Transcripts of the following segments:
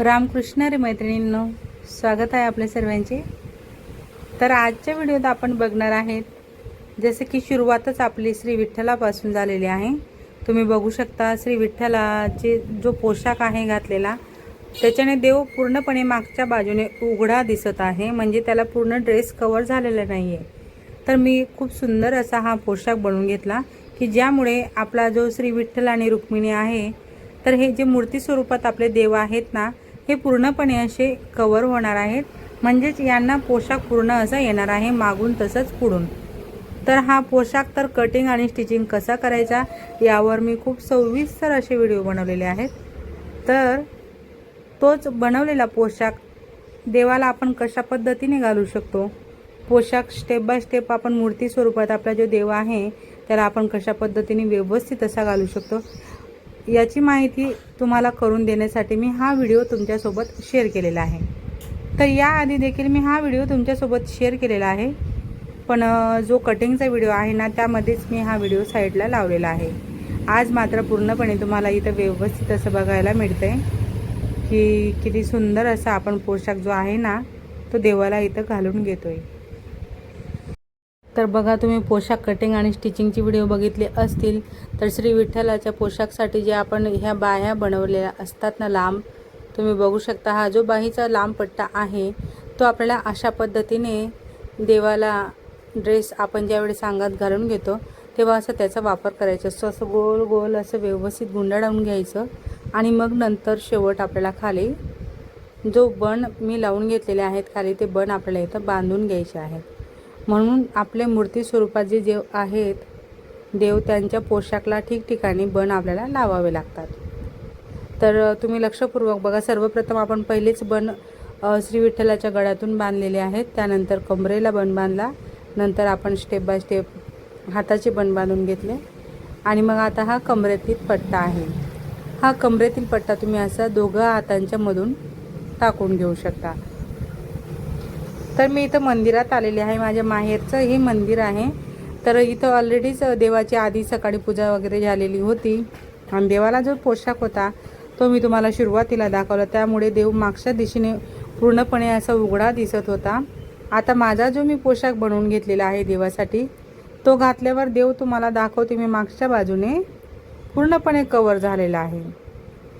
रामकृष्ण रे मैत्रिणींनो स्वागत आहे आपल्या सर्वांचे. तर आजच्या व्हिडिओत आपण बघणार आहेत जसे की सुरुवातच आपली श्री विठ्ठलापासून झालेली आहे. तुम्ही बघू शकता श्री विठ्ठलाचे जो पोशाख आहे घातलेला त्याच्याने देव पूर्णपणे मागच्या बाजूने उघडा दिसत आहे म्हणजे त्याला पूर्ण ड्रेस कवर झालेला नाही आहे तर मी खूप सुंदर असा हा पोशाख बनवून घेतला की ज्यामुळे आपला जो श्री विठ्ठल आणि रुक्मिणी आहे तर हे जे मूर्ती स्वरूपात आपले देव आहेत ना हे पूर्णपणे असे कवर होणार आहेत. म्हणजेच यांना पोशाख पूर्ण असा येणार आहे मागून तसंच पुढून. तर हा पोशाख तर कटिंग आणि स्टिचिंग कसा करायचा यावर मी खूप सविस्तर असे व्हिडिओ बनवलेले आहेत. तर तोच बनवलेला पोशाख देवाला आपण कशा पद्धतीने घालू शकतो? पोशाख स्टेप बाय स्टेप आपण मूर्ती स्वरूपात आपला जो देव आहे त्याला आपण कशा पद्धतीने व्यवस्थित असा घालू शकतो? याची माहिती तुम्हाला करून देण्यासाठी मी हा व्हिडिओ तुमच्यासोबत शेअर केलेला आहे. तर याआधी देखील मी हा व्हिडिओ तुमच्यासोबत शेअर केलेला आहे. पण जो कटिंगचा व्हिडिओ आहे ना त्यामध्येच मी हा व्हिडिओ साईडला लावलेला आहे. आज मात्र पूर्णपणे तुम्हाला इथं व्यवस्थित असं बघायला मिळतं आहे की किती सुंदर असा आपण पोशाख जो आहे ना तो देवाला इथं घालून घेतो आहे तर बघा तुम्ही पोशाख कटिंग आणि स्टिचिंगची व्हिडिओ बघितले असतील तर श्री विठ्ठलाच्या पोशाखसाठी जे आपण ह्या बाह्या बनवलेल्या असतात ना लांब तुम्ही बघू शकता हा जो बाहीचा लांब पट्टा आहे तो आपल्याला अशा पद्धतीने देवाला ड्रेस आपण ज्यावेळेस अंगात घालून घेतो तेव्हा असं त्याचा वापर करायचा. असतो असं गोल गोल असं व्यवस्थित गुंडाळून घ्यायचं आणि मग नंतर शेवट आपल्याला खाली जो बन मी लावून घेतलेले आहेत खाली ते बन आपल्याला इथं बांधून घ्यायचे आहेत. म्हणून आपले मूर्ती स्वरूपात जे देव आहेत देव त्यांच्या पोशाखला ठिकठिकाणी बन आपल्याला लावावे लागतात. तर तुम्ही लक्षपूर्वक बघा सर्वप्रथम आपण पहिलेच बन श्री विठ्ठलाच्या गळ्यातून बांधलेले आहेत. त्यानंतर कमरेला बन बांधला. नंतर आपण स्टेप बाय स्टेप हाताचे बन बांधून घेतले. आणि मग आता हा कमरेतील पट्टा आहे. हा कमरेतील पट्टा तुम्ही असा दोघं हातांच्या मधून टाकून घेऊ शकता. तर मी इथं मंदिरात आलेले आहे. माझ्या माहेरचं हे मंदिर आहे. तर इथं ऑलरेडीच देवाची आधी सकाळी पूजा वगैरे झालेली होती. आणि देवाला जो पोशाख होता तो मी तुम्हाला सुरुवातीला दाखवला. त्यामुळे देव मागच्या दिशेने पूर्णपणे असा उघडा दिसत होता. आता माझा जो मी पोशाख बनवून घेतलेला आहे देवासाठी तो घातल्यावर देव तुम्हाला दाखवते मी मागच्या बाजूने पूर्णपणे कवर झालेला आहे.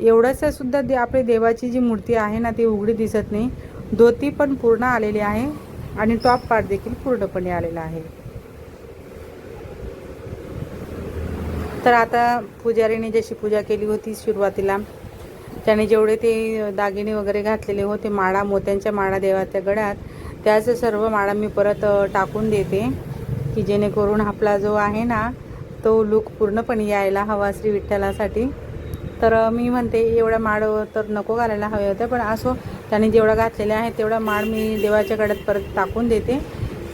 एवढंच सुद्धा दे आपली देवाची जी मूर्ती आहे ना ती उघडी दिसत नाही. धोती पण पूर्ण आलेली आहे आणि टॉप पार्ट देखील पूर्णपणे आलेला आहे. तर आता पुजारीने जशी पूजा केली होती सुरुवातीला त्याने जेवढे ते दागिने वगैरे घातलेले होते माळा मोत्यांच्या माळा देवाच्या गळ्यात त्याच सर्व माळा मी परत टाकून देते की जेणेकरून आपला जो आहे ना तो लुक पूर्णपणे यायला हवा श्री विठ्ठलासाठी. तर मी म्हणते एवढ्या माळ तर नको घालायला हवे होते पण असो त्याने जेवढा घातलेल्या आहे तेवढा माळ मी देवाच्या गळ्यात परत टाकून देते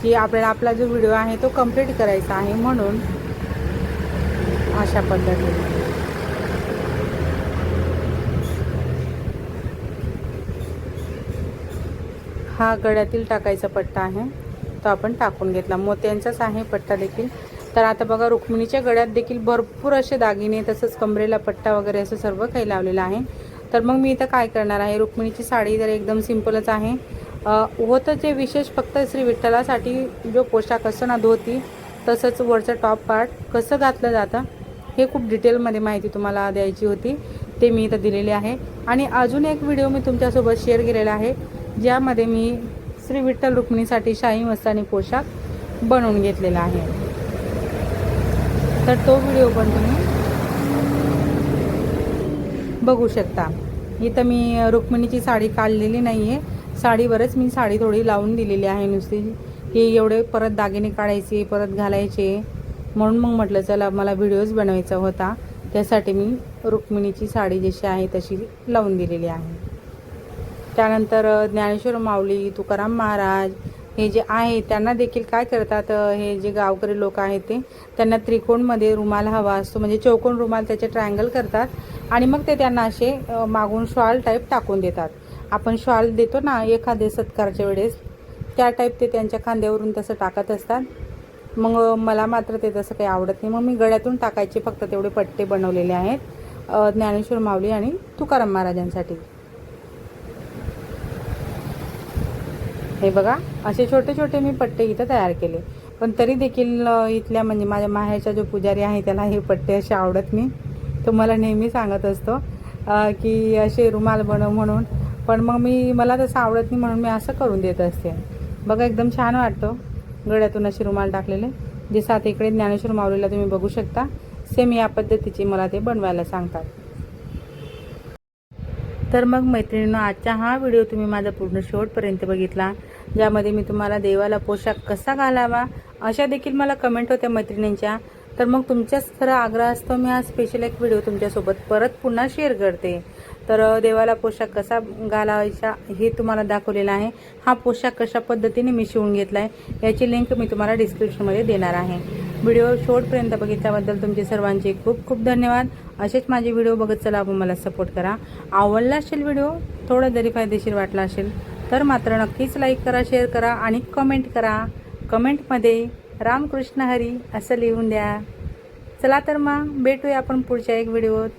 की आपल्याला आपला जो व्हिडिओ आहे तो कंप्लीट करायचा आहे म्हणून अशा पद्धतीने. हा गळ्यातील टाकायचा पट्टा आहे तो आपण टाकून घेतला. मोत्यांचाच आहे पट्टा देखील. तर आता बघा रुक्मिणीच्या गळ्यात देखील भरपूर असे दागिने तसंच कमरेला पट्टा वगैरे असं सर्व काही लावलेलं आहे. तर मग मी इथं काय करणार आहे? रुक्मिणीची साडी तर एकदम सिंपलच आहे. होतं जे विशेष फक्त श्री विठ्ठलासाठी जो पोशाख असतो ना धोती तसंच वरचं टॉप पार्ट कसं घातलं जातं हे खूप डिटेलमध्ये माहिती तुम्हाला द्यायची होती. ते मी इथं दिलेले आहे. आणि अजून एक व्हिडिओ मी तुमच्यासोबत शेअर केलेला आहे ज्यामध्ये मी श्री विठ्ठल रुक्मिणीसाठी शाही मस्तानी पोशाख बनवून घेतलेला आहे. तर तो व्हिडिओ पण तुम्ही बघू शकता. इथं मी रुक्मिणीची साडी काढलेली नाही आहे साडीवरच मी साडी थोडी लावून दिलेली आहे नुसती. की एवढे परत दागिने काढायचे परत घालायचे. म्हणून मग म्हटलं चला मला व्हिडिओज बनवायचा होता. त्यासाठी मी रुक्मिणीची साडी जशी आहे तशी लावून दिलेली आहे. त्यानंतर ज्ञानेश्वर माऊली तुकाराम महाराज हे जे आहे त्यांना देखील काय करतात हे जे गावकरी लोक आहेत ते त्यांना त्रिकोणमध्ये रुमाल हवा असतो म्हणजे चौकोन रुमाल त्याचे ट्रायंगल करतात आणि मग ते त्यांना असे मागून शॉल टाईप टाकून देतात. आपण शॉल देतो ना एखादे सत्कारच्या वेळेस त्या टाईप ते त्यांच्या खांद्यावरून तसं टाकत असतात. मग मला मात्र ते तसं काही आवडत नाही. मग मी गळ्यातून टाकायचे फक्त तेवढे पट्टे बनवलेले आहेत ज्ञानेश्वर माऊली आणि तुकाराम महाराजांसाठी. हे बघा असे छोटे छोटे मी पट्टे इथं तयार केले. पण तरी देखील इथल्या म्हणजे माझ्या माहेरचा जो पुजारी आहे त्याला हे पट्टे असे आवडत नाही. तो मला नेहमी सांगत असतो की असे रुमाल बनव म्हणून. पण मग मी मला तसं आवडत नाही म्हणून मी असं करून देत असते. बघा एकदम छान वाटतो. गळ्यातून असे रुमाल टाकलेले. जे सात इकडे ज्ञानेश्वर माऊलीला तुम्ही बघू शकता. सेम या पद्धतीची मला ते बनवायला सांगतात. तर मग मैत्रिणींनो आजचा हा व्हिडिओ तुम्ही माझा पूर्ण शेवटपर्यंत बघितला. ज्यामध्ये मी तुम्हाला देवाला पोशाख कसा घालावा अशा देखील मला कमेंट होत्या मैत्रिणींच्या. तर मग तुमच्याच खरं आग्रह असतो मी हा स्पेशल एक व्हिडिओ तुमच्यासोबत परत पुन्हा शेअर करते. तर देवाला पोशाख कसा घालावायचा हे तुम्हाला दाखवलेला आहे. हा पोशाख कशा पद्धतीने मी शिवून घेतला आहे याची लिंक मी तुम्हाला डिस्क्रिप्शनमध्ये देणार आहे. व्हिडिओ शेवटपर्यंत बघितल्याबद्दल तुमचे सर्वांचे खूप खूप धन्यवाद. असेच माझे व्हिडिओ बघत चला आपण मला सपोर्ट करा. आवडला असेल व्हिडिओ थोडा जरी फायदेशीर वाटला असेल. तर मात्र नक्कीच लाईक करा शेअर करा आणि कमेंट करा. कमेंटमध्ये रामकृष्ण हरी असं लिहून द्या. चला तर मग भेटूया आपण पुढच्या एक व्हिडिओत